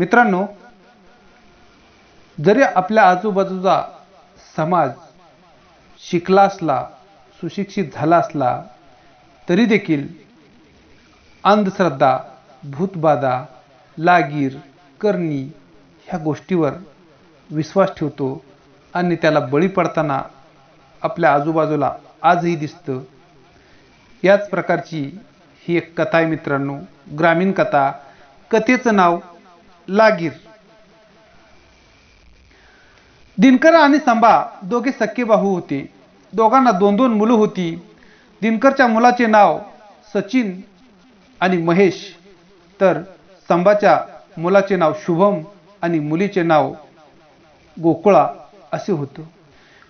मित्रांनो जरी आपल्या आजूबाजूचा समाज शिकला असला सुशिक्षित झाला असला तरी देखील अंधश्रद्धा भूतबाधा लागीर करणी ह्या गोष्टीवर विश्वास ठेवतो आणि त्याला बळी पडताना आपल्या आजूबाजूला आजही दिसतं. याच प्रकारची ही एक कथा आहे मित्रांनो ग्रामीण कथा. कथेचं नाव लागीर. दिनकर आणि संभा दोघे सख्खे भाऊ होते. दोघांना दोन दोन मुलं होती. दिनकरच्या मुलाचे नाव सचिन आणि महेश. तर संभाच्या मुलाचे नाव शुभम आणि मुलीचे नाव गोकुळा असे होतं.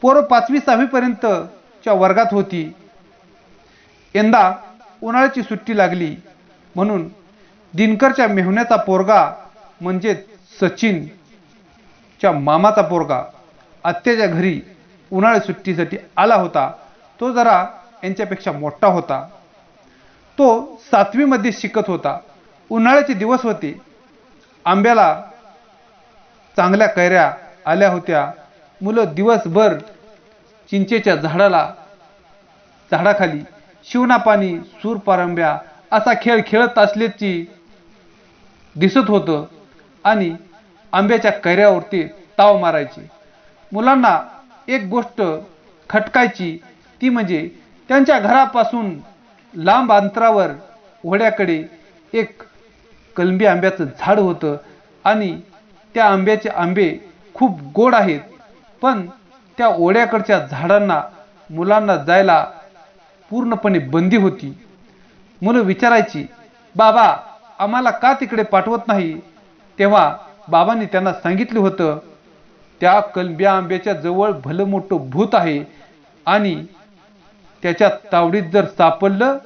पोरं पाचवी सहावीपर्यंतच्या वर्गात होती. यंदा उन्हाळ्याची सुट्टी लागली. म्हणून दिनकरच्या मेहण्याचा पोरगा म्हणजे सचिनच्या मामाचा पोरगा आत्याच्या घरी उन्हाळ्या सुट्टीसाठी आला होता. तो जरा यांच्यापेक्षा मोठा होता. तो सातवीमध्ये शिकत होता. उन्हाळ्याचे दिवस होते. आंब्याला चांगल्या कैऱ्या आल्या होत्या. मुलं दिवसभर चिंचेच्या झाडाला झाडाखाली शिवनापाणी सूरपारंब्या असा खेळ खेळत असल्याची दिसत होतं. आणि आंब्याच्या कैऱ्यावरती ताव मारायचे. मुलांना एक गोष्ट खटकायची ती म्हणजे त्यांच्या घरापासून लांब अंतरावर ओढ्याकडे एक कलंबी आंब्याचं झाड होतं आणि त्या आंब्याचे आंबे खूप गोड आहेत. पण त्या ओढ्याकडच्या झाडांना मुलांना जायला पूर्णपणे बंदी होती. मुलं विचारायची बाबा आम्हाला का तिकडे पाठवत नाही? तेव्हा बाबांनी त्यांना सांगितलं होतं त्या कलब्या आंब्याच्या जवळ भलं मोठं भूत आहे आणि त्याच्या तावडीत जर सापडलं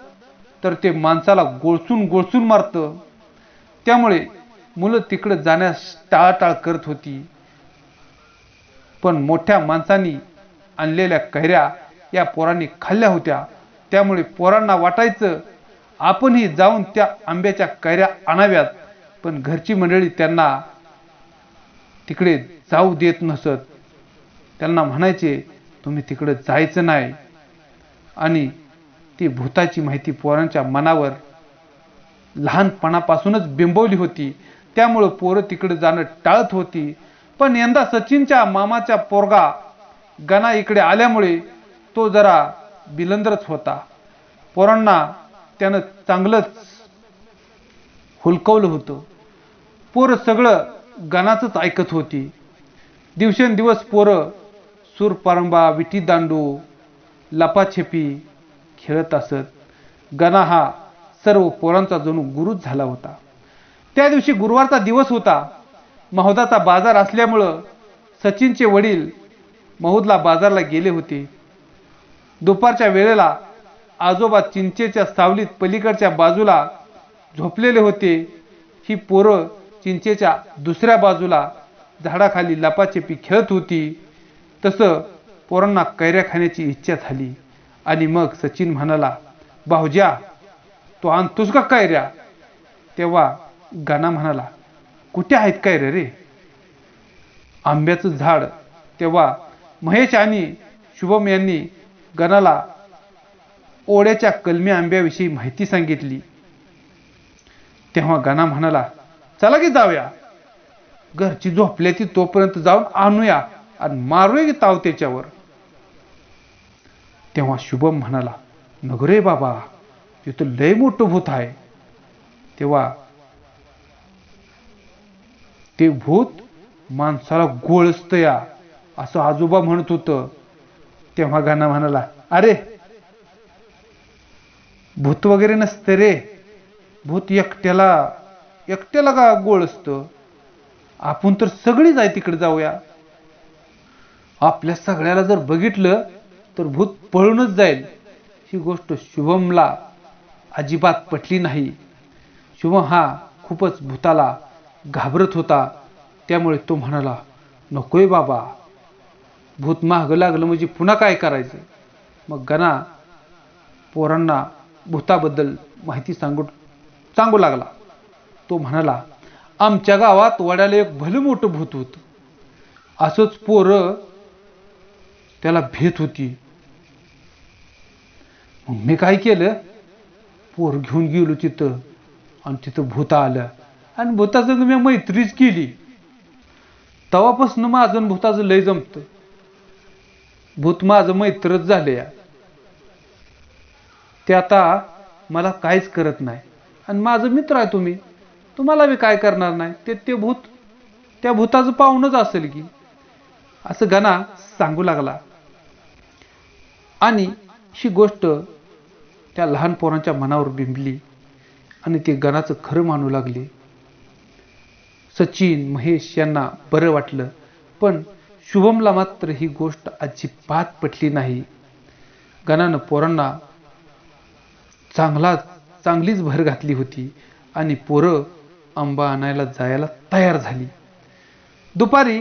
तर ते माणसाला गोळसून गोळसून मारतं. त्यामुळे मुलं तिकडं जाण्यास टाळाटाळ करत होती. पण मोठ्या माणसांनी आणलेल्या कैऱ्या या पोरांनी खाल्ल्या होत्या. त्यामुळे पोरांना वाटायचं आपणही जाऊन त्या आंब्याच्या कैऱ्या आणाव्यात. पण घरची मंडळी त्यांना तिकडे जाऊ देत नसत. त्यांना म्हणायचे तुम्ही तिकडे जायचं नाही. आणि ती भूताची माहिती पोरांच्या मनावर लहानपणापासूनच बिंबवली होती. त्यामुळं पोरं तिकडे जाणं टाळत होती. पण यंदा सचिनच्या मामाच्या पोरगा गणा इकडे आल्यामुळे तो जरा बिलंदरच होता. पोरांना त्यानं चांगलंच हुलकवलं होतं. पोरं सगळं गणाचंच ऐकत होती. दिवसेंदिवस पोरं सूरपारंबा विटी दांडू लपाछेपी खेळत असत. गणा हा सर्व पोरांचा जणू गुरुच झाला होता. त्या दिवशी गुरुवारचा दिवस होता. महोदाचा बाजार असल्यामुळं सचिनचे वडील महुदला बाजारला गेले होते. दुपारच्या वेळेला आजोबा चिंचेच्या सावलीत पलीकडच्या बाजूला झोपलेले होते. ही पोरं चिंचेच्या दुसऱ्या बाजूला झाडाखाली लपाछपी खेळत होती. तसं पोरांना कैऱ्या खाण्याची इच्छा झाली. आणि मग सचिन म्हणाला भाऊज्या तो आणतोस का कैऱ्या? तेव्हा गाना म्हणाला कुठे आहेत कैऱ्या रे? आंब्याचं झाड तेव्हा महेश आणि शुभम यांनी गणाला ओढ्याच्या कलमी आंब्याविषयी माहिती सांगितली. तेव्हा गणा म्हणाला चला की जाऊया. घरची झोपल्या ती तोपर्यंत जाऊन आणूया आणि मारूया की ताव त्याच्यावर. तेव्हा शुभम म्हणाला नगरे बाबा तिथं लय मोठं भूत आहे तेव्हा ते भूत माणसाला गोळसत या असं आजोबा म्हणत होतं. तेव्हा गाणं म्हणाला अरे भूत वगैरे नसते रे भूत एकट्याला एकट्याला का गोळ असतं? आपण तर सगळीच आहे तिकडे जाऊया. आपल्या सगळ्याला जर बघितलं तर भूत पळूनच जाईल. ही गोष्ट शुभमला अजिबात पटली नाही. शुभम हा खूपच भूताला घाबरत होता. त्यामुळे तो म्हणाला नकोय बाबा. भूत महाग लागलं म्हणजे पुन्हा काय करायचं? मग गणा पोरांना भूताबद्दल माहिती सांगून सांगू लागला. तो म्हणाला आमच्या गावात वड्याला एक भलं मोठं भूत होतं. असंच पोरं त्याला भेत होती. मग मी काय केलं? पोर घेऊन गेलो तिथं आणि तिथं भूत आलं आणि भूताचं मी मैत्रीच केली. तवापासून माझं भूताचं लय जमतं. भूत माझं मैत्रच झाले या ते आता मला काहीच करत नाही. आणि माझं मित्र आहे तुम्ही तुम्हाला मी काय करणार नाही. ते ते भूत त्या भूताचं पाहुणच असेल की. असं गणा सांगू लागला. आणि ही गोष्ट त्या लहान पोरांच्या मनावर बिंबली आणि ते गणाचं खरं मानू लागले. सचिन महेश यांना बरं वाटलं पण शुभमला मात्र ही गोष्ट अजिबात पटली नाही. गणानं पोरांना चांगलाच चांगलीच भर घातली होती आणि पोरं आंबा आणायला जायला तयार झाली. दुपारी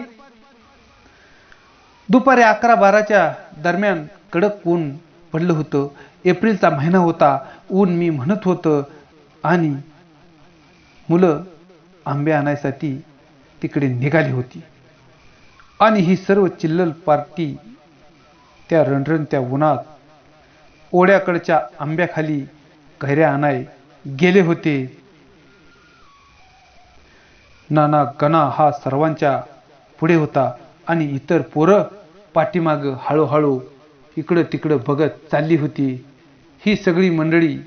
दुपारी अकरा बाराच्या दरम्यान कडक ऊन पडलं होतं. एप्रिलचा महिना होता. ऊन मी म्हणत होतं आणि मुलं आंबे आणायसाठी तिकडे निघाली होती. आणि ही सर्व चिल्लल पार्टी त्या रणरणत्या उन्हात ओढ्याकडच्या आंब्याखाली घऱ्या आणाय गेले होते. नाना गणा हा सर्वांच्या पुढे होता आणि इतर पोरं पाठीमाग हळूहळू इकडं तिकडं बघत चालली होती. ही सगळी मंडळी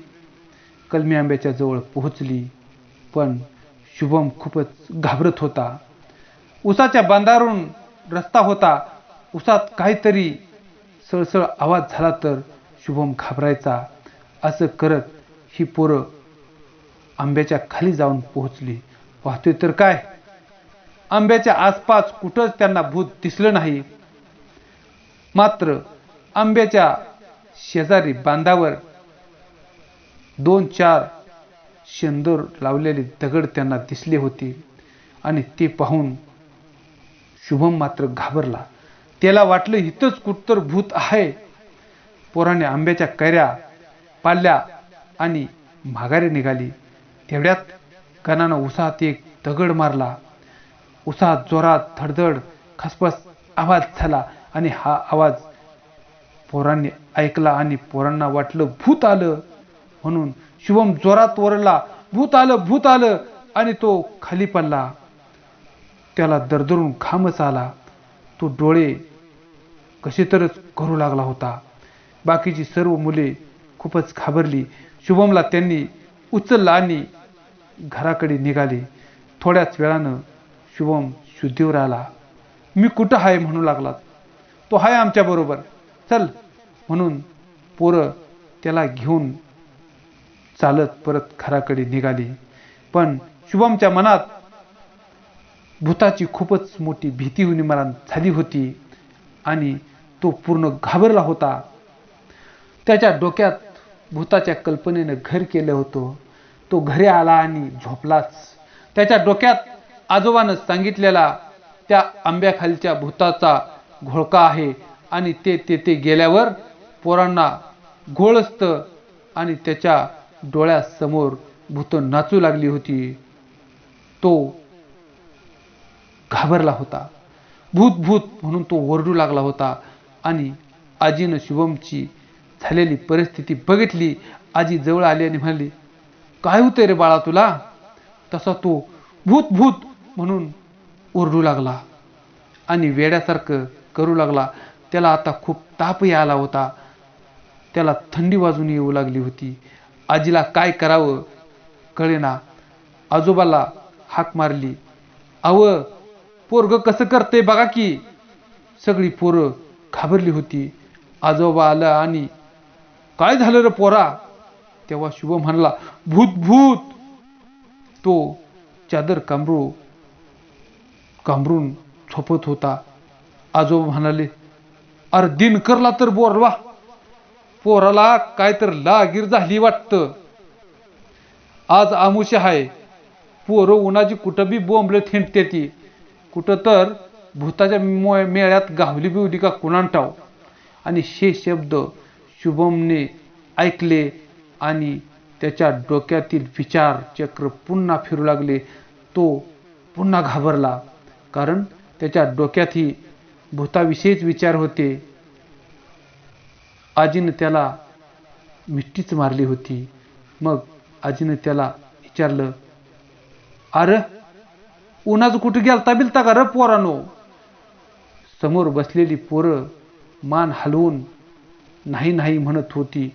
कलमी आंब्याच्या जवळ पोहोचली पण शुभम खूपच घाबरत होता. उसाच्या बांधारून रस्ता होता. उसात काहीतरी सळसळ आवाज झाला तर शुभम घाबरायचा. असं करत ही पोरं आंब्याच्या खाली जाऊन पोहोचली. पाहतोय तर काय? आंब्याच्या आसपास कुठंच त्यांना भूत दिसलं नाही. मात्र आंब्याच्या शेजारी बांधावर दोन चार शेंदूर लावलेले दगड त्यांना दिसले होते आणि ते पाहून शुभम मात्र घाबरला. त्याला वाटलं इथंच कुठतर भूत आहे. पोराने आंब्याच्या कैऱ्या पाल्या आणि माघारी निघाली. तेवढ्यात कणानं उसात एक दगड मारला. उसात जोरात धडधड खसपस आवाज झाला आणि हा आवाज पोरांनी ऐकला आणि पोरांना वाटलं भूत आलं. म्हणून शुभम जोरात ओरडला भूत आलं भूत आलं. आणि तो खाली पडला. त्याला दरदरून घामच आला. तो डोळे कसे तरच करू लागला होता. बाकीची सर्व मुले खूपच घाबरली. शुभमला त्यांनी उचललं आणि घराकडे निघाले. थोड्याच वेळानं शुभम शुद्धीवर आला. मी कुठं आहे? म्हणू लागला तो आहे आमच्या बरोबर. चल म्हणून पोरं त्याला घेऊन चालत परत घराकडे निघाली. पण शुभमच्या मनात भूताची खूपच मोठी भीती निर्माण झाली होती आणि तो पूर्ण घाबरला होता. त्याच्या डोक्यात भूताच्या कल्पनेनं घर केलं होतं. तो घरी आला आणि झोपलाच. त्याच्या डोक्यात आजोबानं सांगितलेला त्या आंब्याखालच्या भूताचा घोळका आहे आणि ते तेथे गेल्यावर पोरांना घोळ असतं आणि त्याच्या डोळ्यासमोर भूत नाचू लागली होती. तो घाबरला होता. भूत भूत म्हणून तो ओरडू लागला होता आणि आजीनं शुभमची झालेली परिस्थिती बघितली आजी जवळ आली आणि म्हणाली काय होतंय रे बाळा तुला? तसा तो भूत भूत म्हणून ओरडू लागला आणि वेड्यासारखं करू लागला. त्याला आता खूप तापही आला होता. त्याला थंडी वाजून येऊ लागली होती. आजीला काय करावं कळेना. आजोबाला हाक मारली अव पोरग कसं करते बघा की. सगळी पोरं घाबरली होती. आजोबा आलं आणि काय झालं रे पोरा? तेव्हा शुभ म्हणला भूत भूत. तो चादर कांबरू कांबरून झोपत होता. आजोबा म्हणाले अरे दिनकरला तर बोरवा पोराला काय तर लागीर झाली वाटतं. आज आमुष आहे पोरं उन्हाची कुठं बी बोंबले थिंटते ती. कुठं तर भूताच्या मेळ्यात गावली बिवली का कुणांटाव आणि शे शब्द शुभमने ऐकले आणि त्याच्या डोक्यातील विचार चक्र पुन्हा फिरू लागले. तो पुन्हा घाबरला कारण त्याच्या डोक्यातही भूताविषयीच विचार होते. आजीनं त्याला मिठीच मारली होती. मग आजीनं त्याला विचारलं अरे उन्हाचं कुठे गेलता बिलता का र पोरानो? समोर बसलेली पोरं मान हलवून नाही नाही म्हणत होती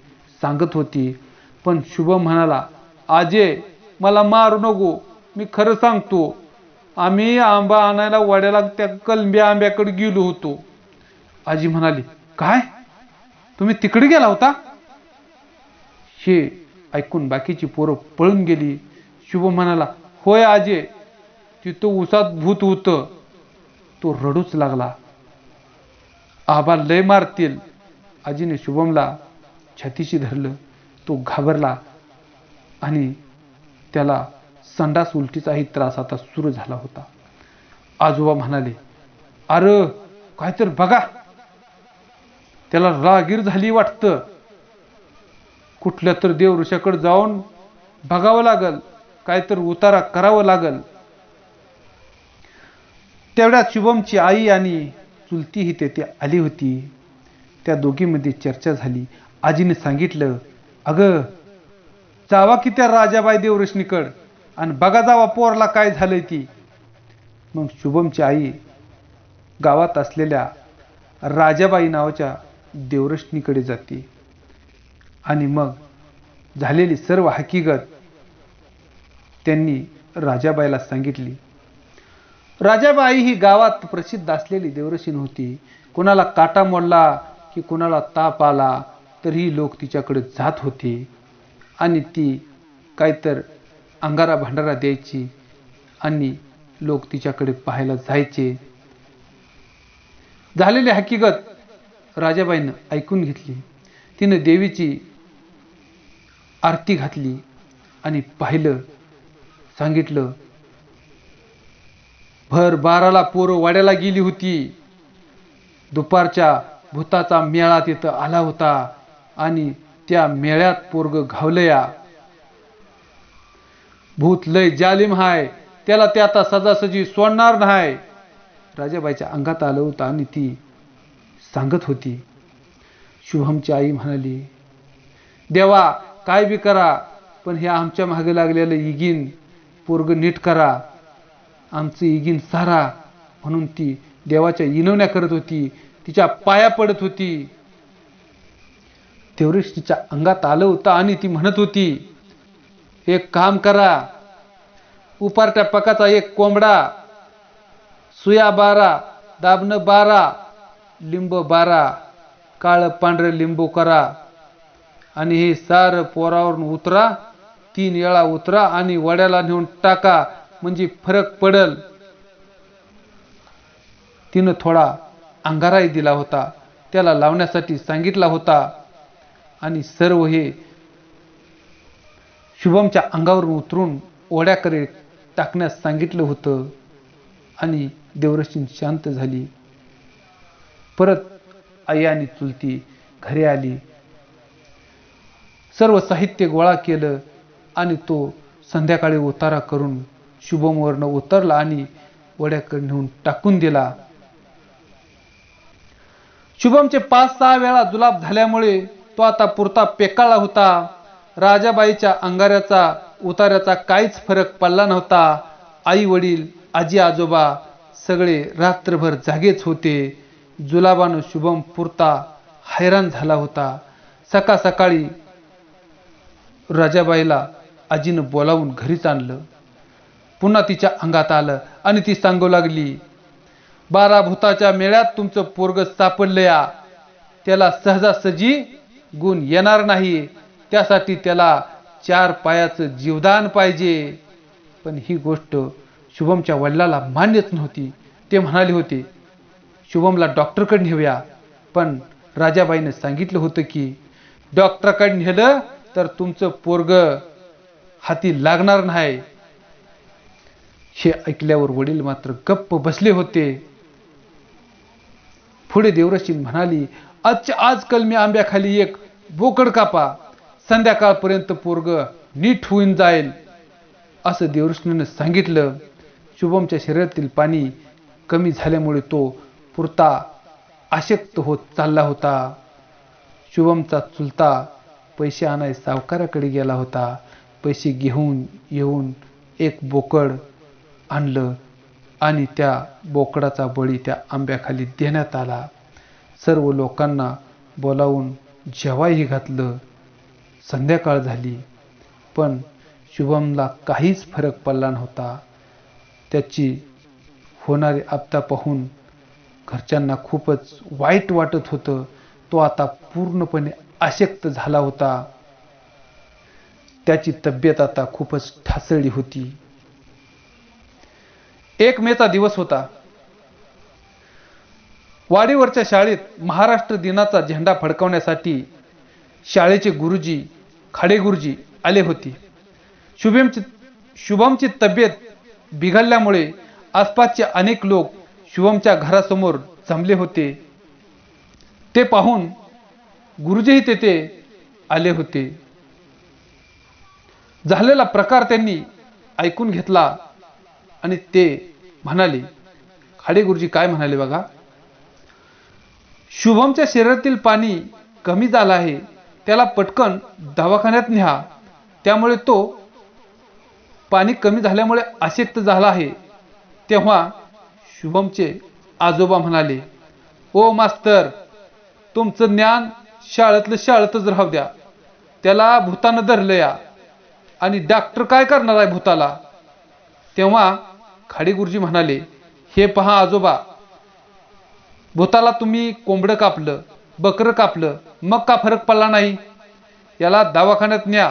सांगत होती. पण शुभम म्हणाला आजे मला मारू नको मी खरं सांगतो. आम्ही आंबा आणायला वाड्याला त्या कलंब्या आंब्याकडे गेलो होतो. आजी म्हणाली काय? तुम्ही तिकडे गेला होता? हे ऐकून बाकीची पोरं पळून गेली. शुभ म्हणाला होय आजे तिथं उसात भूत होतं. तो रडूच लागला. आबा लय मारतील. आजीने शुभमला छातीशी धरलं तो घाबरला आणि त्याला संडास उलटीचाही त्रास आता सुरू झाला होता. आजोबा म्हणाले अरे काय तर बघा. त्याला रागीर झाली वाटतं. कुठल्या तर देवऋषाकडे जाऊन बघावं लागल काय तर उतारा करावं लागल. तेवढ्यात शुभमची आई आणि चुलती ही तेथे आली होती. त्या दोघीमध्ये चर्चा झाली. आजीने सांगितलं अगं जावा की त्या राजाबाई देवरश्नीकड आणि बघा जावा पोरला काय झालंय ती. मग शुभमची आई गावात असलेल्या राजाबाई नावाच्या देवरश्नीकडे जाते. आणि मग झालेली सर्व हकीकत त्यांनी राजाबाईला सांगितली. राजाबाई ही गावात प्रसिद्ध असलेली देवरशीन होती कोणाला काटा मोडला की कुणाला ताप आला तरीही लोक तिच्याकडे जात होते. आणि ती काहीतर अंगारा भांडारा द्यायची आणि लोक तिच्याकडे पाहायला जायचे. झालेली हकीकत राजाबाईनं ऐकून घेतली. तिनं देवीची आरती घातली आणि पाहिलं सांगितलं भर बाराला पोरं वाड्याला गेली होती. दुपारच्या भूताचा मेळा तिथं आला होता आणि त्या मेळ्यात पोरग घावलया. भूत लय जालिम हाय त्याला ते आता सजासजी सोडणार नाही. राजाबाईच्या अंगात आलं होतं आणि ती सांगत होती. शुभमची आई म्हणाली देवा काय बी करा पण हे आमच्या मागे लागलेलं इगीन पोरग नीट करा. आमचं इगिन सारा म्हणून ती देवाच्या इनवण्या करत होती. तिच्या पाया पडत होती. तेवढेच तिच्या अंगात आलं होतं आणि ती म्हणत होती एक काम करा. उपारट्या पकाचा एक कोंबडा सुया बारा दाबणं बारा लिंब बारा काळं पांढरं लिंबू करा आणि हे सारं पोरावरून उतरा तीन वेळा उतरा आणि वड्याला नेऊन टाका म्हणजे फरक पडल. तिनं थोडा अंगाराही दिला होता. त्याला लावण्यासाठी सांगितला होता. आणि सर्व हे शुभमच्या अंगावरून उतरून ओढ्याकडे टाकण्यास सांगितलं होतं. आणि देवरशी शांत झाली. परत आई आणि चुलती घरी आली. सर्व साहित्य गोळा केलं आणि तो संध्याकाळी उतारा करून शुभमवरनं उतरला आणि वड्याकडे नेऊन टाकून दिला. शुभमचे पाच सहा वेळा जुलाब झाल्यामुळे तो आता पुरता पेकाळला होता. राजाबाईच्या अंगाऱ्याचा उतार्याचा काहीच फरक पडला नव्हता. आई वडील आजी आजोबा सगळे रात्रभर जागेच होते. जुलाबानं शुभम पुरता हैराण झाला होता. सकाळ सकाळी राजाबाईला आजीनं बोलावून घरीच आणलं. पुन्हा तिच्या अंगात आलं आणि ती सांगू लागली बारा भूताच्या मेळ्यात तुमचं पोरग सापडलंया त्याला सहजासहजी गुण येणार नाही. त्यासाठी त्याला चार पायाचं जीवदान पाहिजे. पण ही गोष्ट शुभमच्या वडिलाला मान्यच नव्हती. ते म्हणाले होते शुभमला डॉक्टरकडे नेऊया. पण राजाबाईनं सांगितलं होतं की डॉक्टरकडे नेलं तर तुमचं पोरग हाती लागणार नाही. हे ऐकल्यावर वडील मात्र गप्प बसले होते. पुढे देवरशी म्हणाली आजच्या आजकाल मी आंब्याखाली एक बोकड कापा संध्याकाळपर्यंत पोरग नीट होऊन जाईल. असं देवरश्नीनं सांगितलं. शुभमच्या शरीरातील पाणी कमी झाल्यामुळे तो पुरता आशक्त होत चालला होता. शुभमचा चुलता पैसे आणाय सावकाराकडे गेला होता. पैसे घेऊन येऊन एक बोकड आणलं. आणि त्या बोकडाचा बळी त्या आंब्याखाली देण्यात आला. सर्व लोकांना बोलावून जेवाही घातलं संध्याकाळ झाली. पण शुभमला काहीच फरक पडला नव्हता. त्याची होणारी आपदा पाहून घरच्यांना खूपच वाईट वाटत होतं. तो आता पूर्णपणे अशक्त झाला होता. त्याची तब्येत आता खूपच ढासळली होती. एक मेचा दिवस होता. वाडीवरच्या शाळेत महाराष्ट्र दिनाचा झेंडा फडकवण्यासाठी शाळेचे गुरुजी खाडे गुरुजी आले होते. शुभमची शुभमची तब्येत बिघडल्यामुळे आसपासचे अनेक लोक शुभमच्या घरासमोर जमले होते. ते पाहून गुरुजीही तेथे आले होते. झालेला प्रकार त्यांनी ऐकून घेतला. आणि ते म्हणाले खाडे गुरुजी काय म्हणाले बघा? शुभमच्या शरीरातील पाणी कमी झालं आहे त्याला पटकन दवाखान्यात न्या. त्यामुळे तो पाणी कमी झाल्यामुळे अशक्त झाला आहे. तेव्हा शुभमचे आजोबा म्हणाले ओ मास्तर तुमचं ज्ञान शाळेतलं शाळेतच राहू द्या. त्याला भूतानं धरलं या. आणि डॉक्टर काय करणार आहे भूताला? तेव्हा खाडी गुरुजी म्हणाले हे पहा आजोबा भूताला तुम्ही कोंबडं कापलं बकरं कापलं मग का फरक पडला नाही? याला दवाखान्यात न्या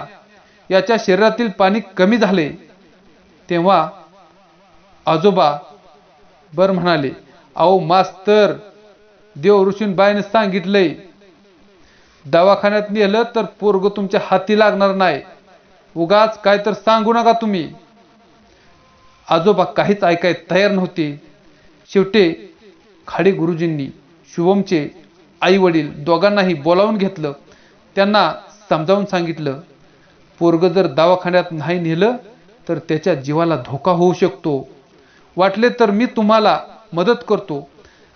याच्या शरीरातील पाणी कमी झाले. तेव्हा आजोबा बर म्हणाले अहो मास्तर देव ऋषींबाईने सांगितलंय दवाखान्यात नेलं तर पोरग तुमच्या हाती लागणार नाही. उगाच काय तर सांगू नका तुम्ही. आजोबा काहीच ऐकाय तयार नव्हते. शेवटी खाडे गुरुजींनी शुभमचे आई वडील दोघांनाही बोलावून घेतलं. त्यांना समजावून सांगितलं पोरग जर दवाखान्यात नाही नेलं तर त्याच्या जीवाला धोका होऊ शकतो. वाटले तर मी तुम्हाला मदत करतो.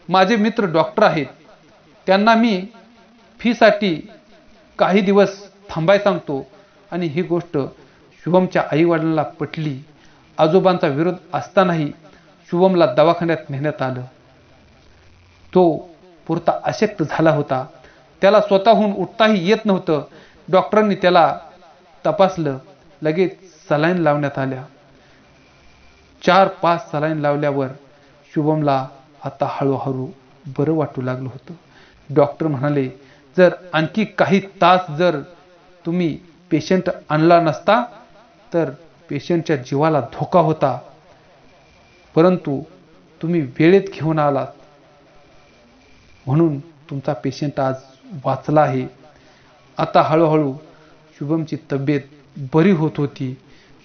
माझे मित्र डॉक्टर आहेत. त्यांना मी फीसाठी काही दिवस थांबाय सांगतो. आणि ही गोष्ट शुभमच्या आईवडिलांना पटली. आजोबांचा विरोध असतानाही शुभमला दवाखान्यात नेण्यात आलं. तो पुरता अशक्त झाला होता. त्याला स्वतःहून उठताही येत नव्हतं. डॉक्टरांनी त्याला तपासलं. लगेच सलाईन लावण्यात आल्या. चार पाच सलाईन लावल्यावर शुभमला आता हळूहळू बरं वाटू लागलं होतं. डॉक्टर म्हणाले जर आणखी काही तास जर तुम्ही पेशंट आणला नसता तर पेशंटच्या जीवाला धोका होता. परंतु तुम्ही वेळेत घेऊन आलात. म्हणून तुमचा पेशंट आज वाचला आहे. आता हळूहळू शुभमची तब्येत बरी होत होती.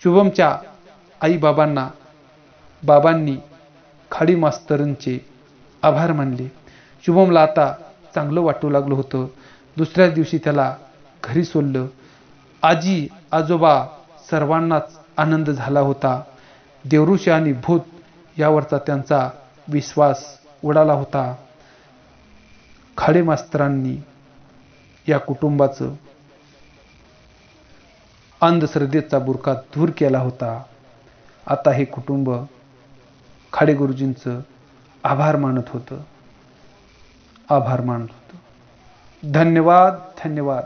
शुभमच्या आईबाबांना बाबांनी खाडी मास्तरांचे आभार मानले. शुभमला आता चांगलं वाटू लागलं होतं. दुसऱ्याच दिवशी त्याला घरी सोडलं. आजी आजोबा सर्वांनाच आनंद झाला होता. देवऋषी आणि भूत यावरचा त्यांचा विश्वास उडाला होता. खाडे मास्तरांनी या कुटुंबाचं अंधश्रद्धेचा बुरका दूर केला होता. आता हे कुटुंब खाडे गुरुजींचं आभार मानत होतं. आभार मानत होतं. धन्यवाद धन्यवाद.